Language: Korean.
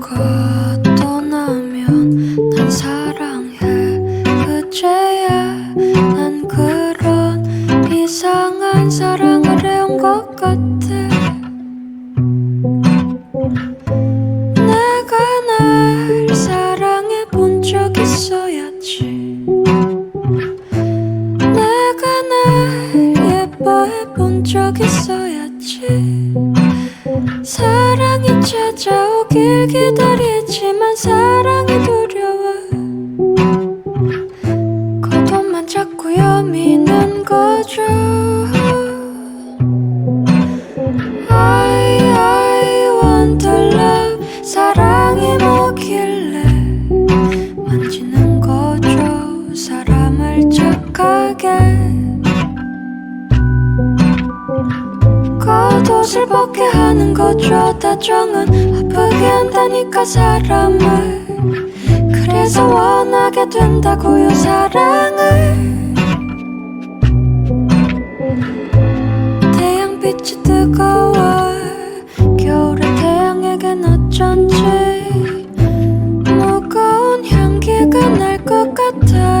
가 떠나면 난 사랑해. 그제야 난 그런 이상한 사랑을 해온 것 같아. 내가 날 사랑해 본 적 있어야지. 내가 날 예뻐해 본 적 있어야지. 사랑이 찾아오길 기다리지만 사랑이 두려워. 그것만 자꾸 여미는 거죠. I, I want to love. 사랑이 뭐길래 만지는 거죠. 사람을 착하게. 아파도 슬퍼게 하는 거죠. 다정은 아프게 한다니까 사람을. 그래서 원하게 된다고요 사랑을. 태양빛이 뜨거워. 겨울에 태양에겐 어쩐지 무거운 향기가 날 것 같아.